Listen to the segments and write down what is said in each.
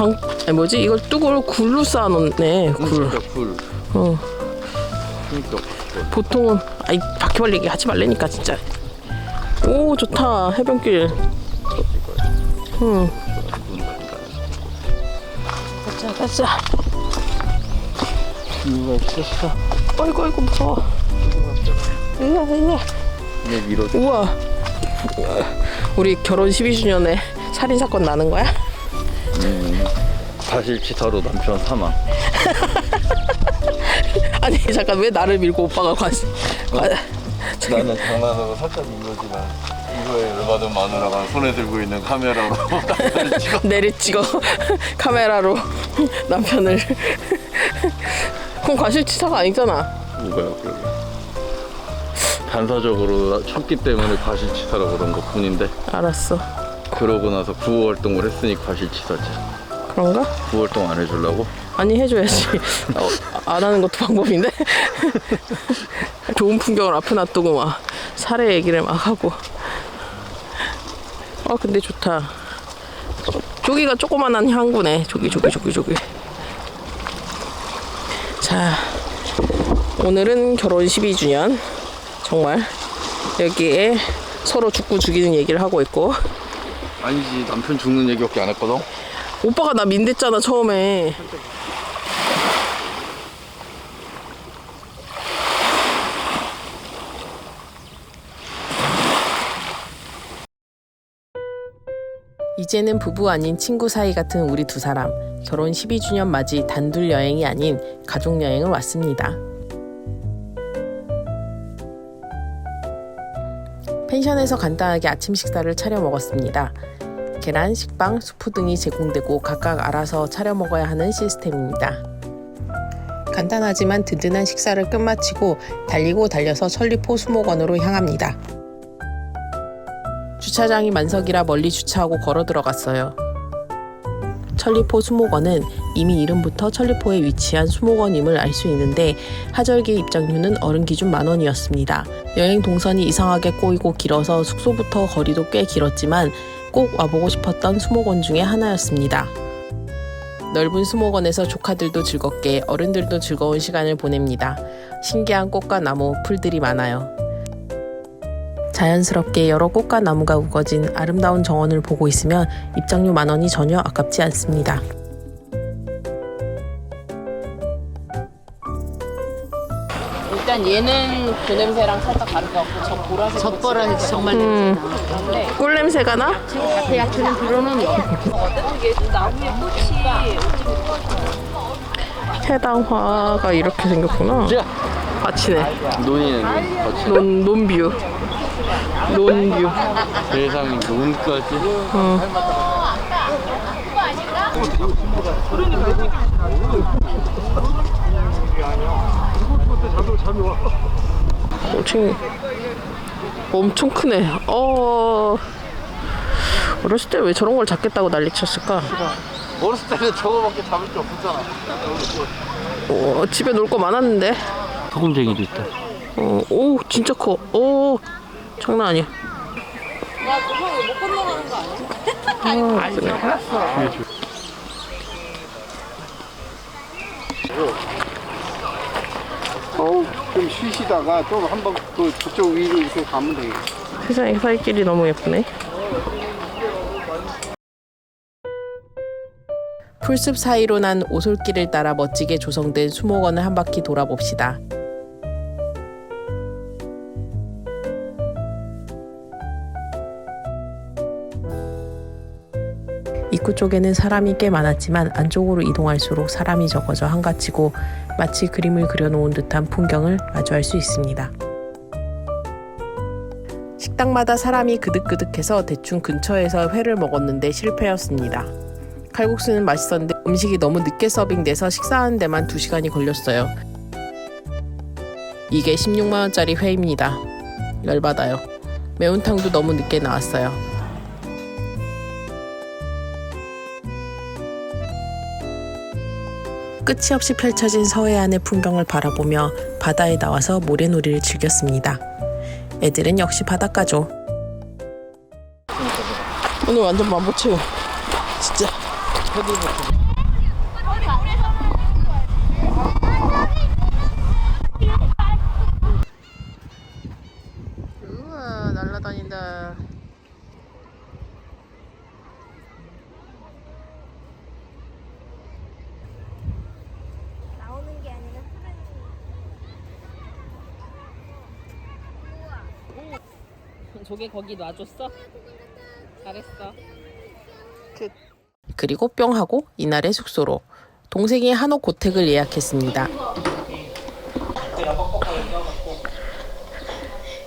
방 아니 뭐지 이걸 뚜껑을 굴로 쌓아놓네 굴. 진짜 굴. 어 그러니까 굴. 보통은 아이 바퀴벌레 얘기 하지 말래니까 진짜. 오 좋다 해변길. 응. 가자 가자. 이유가 있었어. 아이고 아이고 무서워. 으아 으아. 내 밀어. 우와. 우리 결혼 12주년에 살인 사건 나는 거야? 과실치사로 남편 사망. 아니 잠깐 왜 나를 밀고 오빠가 관심? 관- 나는 장난으로 살짝 이거지만 이거에 열받은 마누라가 손에 들고 있는 카메라로 남편을 찍어. 내를 찍어 카메라로 남편을. 그럼 과실치사가 아니잖아. 뭐가요 그러게. 반사적으로 쳤기 때문에 과실치사라고 그런 것 뿐인데 알았어. 그러고 나서 구호 활동을 했으니 과실치사지. 그런가? 구호 활동 안 해주려고? 아니 해줘야지. 어, 안 하는 것도 방법인데. 좋은 풍경을 앞에 놔두고 막 살해 얘기를 막 하고. 아 근데 좋다. 조기가 조그만한 항구네. 조기 조기 조기 조기. 자 오늘은 결혼 12주년. 정말 여기에 서로 죽고 죽이는 얘기를 하고 있고 아니지 남편 죽는 얘기밖에 안 했거든. 오빠가 나 민댔잖아 처음에. 이제는 부부 아닌 친구 사이 같은 우리 두 사람 결혼 12주년 맞이 단둘 여행이 아닌 가족 여행을 왔습니다. 펜션에서 간단하게 아침 식사를 차려 먹었습니다. 계란, 식빵, 수프 등이 제공되고 각각 알아서 차려 먹어야 하는 시스템입니다. 간단하지만 든든한 식사를 끝마치고 달리고 달려서 천리포 수목원으로 향합니다. 주차장이 만석이라 멀리 주차하고 걸어 들어갔어요. 천리포 수목원은 이미 이름부터 천리포에 위치한 수목원임을 알 수 있는데 하절기 입장료는 어른 기준 만 원이었습니다. 여행 동선이 이상하게 꼬이고 길어서 숙소부터 거리도 꽤 길었지만 꼭 와보고 싶었던 수목원 중에 하나였습니다. 넓은 수목원에서 조카들도 즐겁게 어른들도 즐거운 시간을 보냅니다. 신기한 꽃과 나무, 풀들이 많아요. 자연스럽게 여러 꽃과 나무가 우거진 아름다운 정원을 보고 있으면 입장료 만 원이 전혀 아깝지 않습니다. 일단 얘는 그 냄새랑 살짝 다른 것 같고 저 보라색 젓가락이 정말 음, 꿀 냄새가 나? 앞에 약주는 들어놓은 해당화가 이렇게 생겼구나. 마치네. 논이네 논. 거친. 논 논뷰. 논뷰. 세상에 논까지. 엄청 엄청 크네. 어. 어렸을 때 왜 저런 걸 잡겠다고 난리 쳤을까? 어렸을 때는 저거밖에 잡을 게 없었잖아. 어, 집에 놀 거 많았는데. 소금쟁이도 있다. 어, 오, 진짜 커. 오, 장난 아니야. 아, 그래. 어, 좀 쉬시다가 또 한번 또 저쪽 위로 이렇게 가면 되겠다. 세상에 살길이 너무 예쁘네. 풀숲 사이로 난 오솔길을 따라 멋지게 조성된 수목원을 한 바퀴 돌아봅시다. 입구 쪽에는 사람이 꽤 많았지만 안쪽으로 이동할수록 사람이 적어져 한가치고 마치 그림을 그려놓은 듯한 풍경을 마주할 수 있습니다. 식당마다 사람이 그득그득해서 대충 근처에서 회를 먹었는데 실패였습니다. 칼국수는 맛있었는데 음식이 너무 늦게 서빙돼서 식사하는 데만 2시간이 걸렸어요. 이게 16만원짜리 회입니다. 열받아요. 매운탕도 너무 늦게 나왔어요. 끝이 없이 펼쳐진 서해안의 풍경을 바라보며 바다에 나와서 모래놀이를 즐겼습니다. 애들은 역시 바닷가죠. 오늘 완전 만보 체험. 진짜 우와 날라다닌다. 나오는 게 아니라 조개 거기 놔줬어? 잘했어. 그리고 뿅 하고 이날의 숙소로 동생이 한옥 고택을 예약했습니다. 야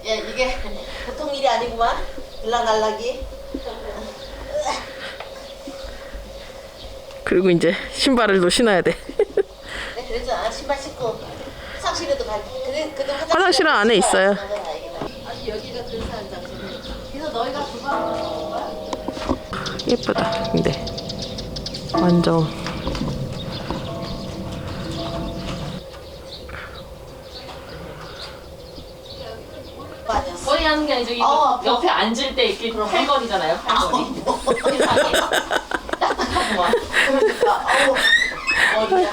이게 보통 일이 아니구만 들락날락이 그리고 이제 신발을 또 신어야 돼. 네, 그랬잖아 신발 신고 화장실에도 갈 그래 그래도 화장실 화장실은 안에 있어요. 아니 여기가 근사한 장소네 그래서 너희가 그거 예쁘다. 근데 완전 거의 하는 게 아니죠. 이거 어, 옆에 앉을 때 이렇게 팔걸이잖아요. 팔걸이. 세상에. 뭐 그러니까 어우 머리야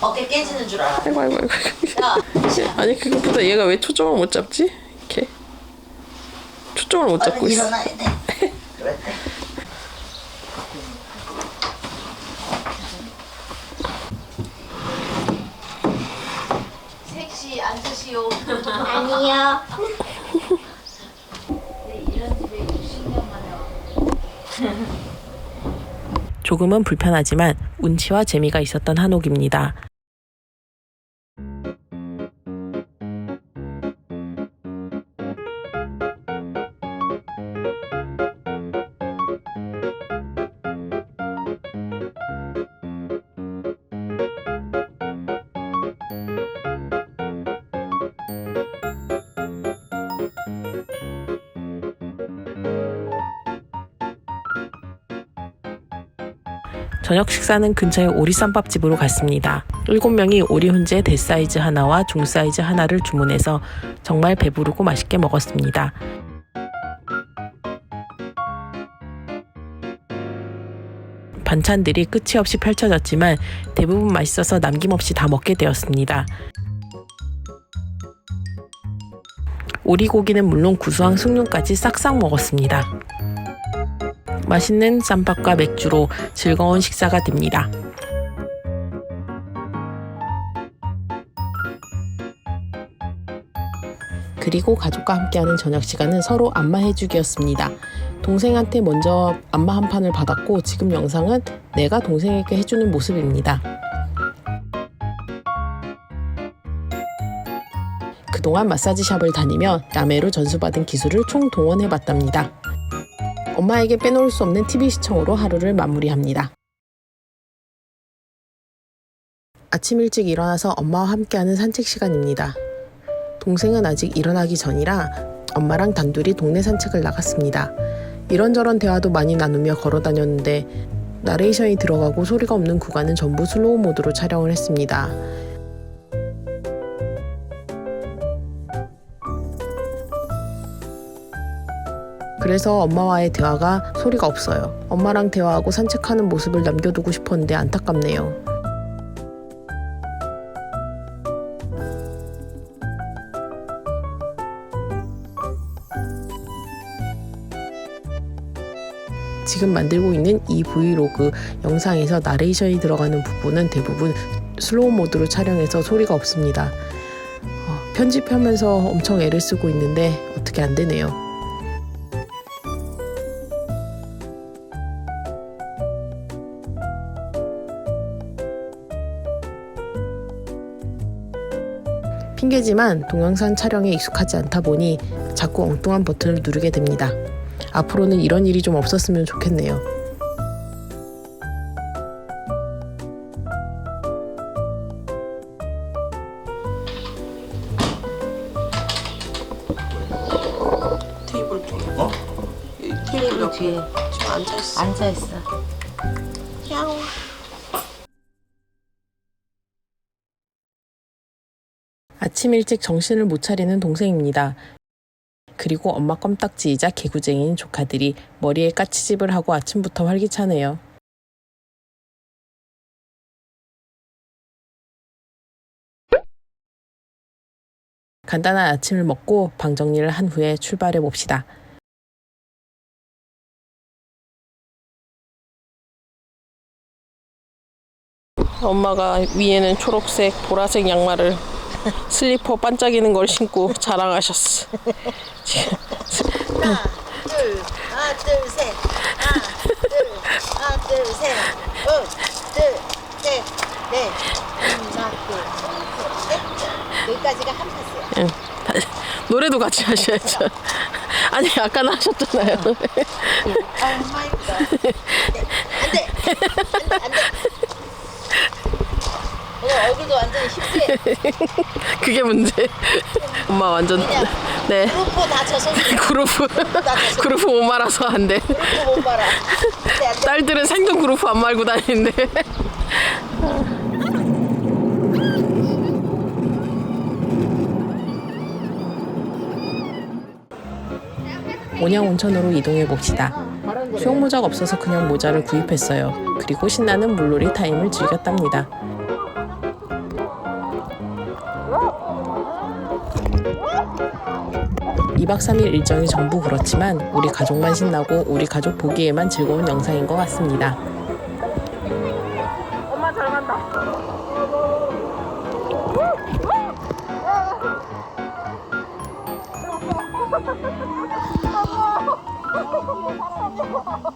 어깨 깨지는 줄 알아 아이고 아이고 아이고. 야 아니 그것보다 얘가 왜 초점을 못 잡지? 초점을 못 잡고 있어. 일어나야 돼 그럴 때 섹시 앉으시오 아니요. 이런 집에 60년 만에 조금은 불편하지만 운치와 재미가 있었던 한옥입니다. 저녁 식사는 근처의 오리쌈밥집으로 갔습니다. 7명이 오리 훈제 대사이즈 하나와 중사이즈 하나를 주문해서 정말 배부르고 맛있게 먹었습니다. 반찬들이 끝이 없이 펼쳐졌지만 대부분 맛있어서 남김없이 다 먹게 되었습니다. 오리고기는 물론 구수한 숭늉까지 싹싹 먹었습니다. 맛있는 쌈밥과 맥주로 즐거운 식사가 됩니다. 그리고 가족과 함께하는 저녁 시간은 서로 안마해주기였습니다. 동생한테 먼저 안마 한 판을 받았고 지금 영상은 내가 동생에게 해주는 모습입니다. 그동안 마사지샵을 다니며 야매로 전수받은 기술을 총 동원해봤답니다. 엄마에게 빼놓을 수 없는 TV 시청으로 하루를 마무리합니다. 아침 일찍 일어나서 엄마와 함께하는 산책 시간입니다. 동생은 아직 일어나기 전이라 엄마랑 단둘이 동네 산책을 나갔습니다. 이런저런 대화도 많이 나누며 걸어 다녔는데 나레이션이 들어가고 소리가 없는 구간은 전부 슬로우 모드로 촬영을 했습니다. 그래서 엄마와의 대화가 소리가 없어요. 엄마랑 대화하고 산책하는 모습을 남겨두고 싶었는데 안타깝네요. 지금 만들고 있는 이 브이로그 영상에서 나레이션이 들어가는 부분은 대부분 슬로우 모드로 촬영해서 소리가 없습니다. 어, 편집하면서 엄청 애를 쓰고 있는데 어떻게 안 되네요. 핑계지만 동영상 촬영에 익숙하지 않다 보니 자꾸 엉뚱한 버튼을 누르게 됩니다. 앞으로는 이런 일이 좀 없었으면 좋겠네요. 테이블 쪽에. 어? 테이블 뒤에 지금 앉아 있어. 앉아있어 아침 일찍 정신을 못 차리는 동생입니다. 그리고 엄마 껌딱지이자 개구쟁이인 조카들이 머리에 까치집을 하고 아침부터 활기차네요. 간단한 아침을 먹고 방 정리를 한 후에 출발해 봅시다. 엄마가 위에는 초록색, 보라색 양말을 슬리퍼 반짝이는 걸 신고 자랑하셨어. 하나, 둘, 하나, 둘, 셋. 하나, 둘, 하나, 둘, 셋. 응, 둘, 셋, 넷. 하나, 둘, 셋. 여기까지가 한 파스야. 응. 노래도 같이 하셔야죠. 아니 아까는 하셨잖아요. 오 마이 갓. 안 돼. 안 돼. 안 돼. 안 돼. 오늘 얼굴도 완전히 힙해. 그게 문제. 엄마 완전 네 그룹 다 져서 그룹 그룹 못 말아서 안 돼. 그룹 못 봐라. 안 돼, 안 돼. 딸들은 생존 그룹 안 말고 다니는데. 온양 온천으로 이동해 봅시다. 수영 모자가 없어서 그냥 모자를 구입했어요. 그리고 신나는 물놀이 타임을 즐겼답니다. 이박삼일 일정이 전부 그렇지만 우리 가족만 신나고 우리 가족 보기에만 즐거운 영상인 것 같습니다.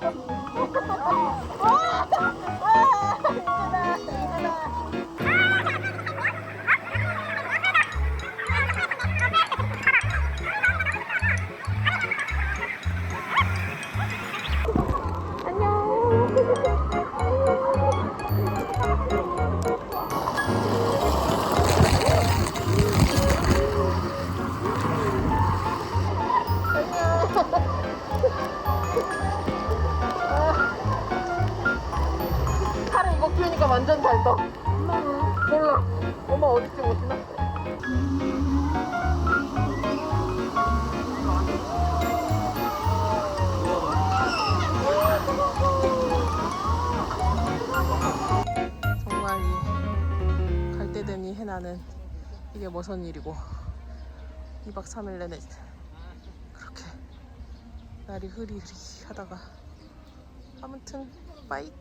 팔에 이게 무슨 일이고 2박 3일 내내 그렇게 날이 흐리흐리 하다가 아무튼 빠이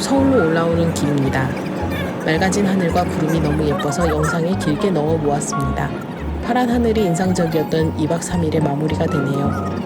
서울로 올라오는 길입니다. 맑아진 하늘과 구름이 너무 예뻐서 영상에 길게 넣어 모았습니다. 파란 하늘이 인상적이었던 2박 3일의 마무리가 되네요.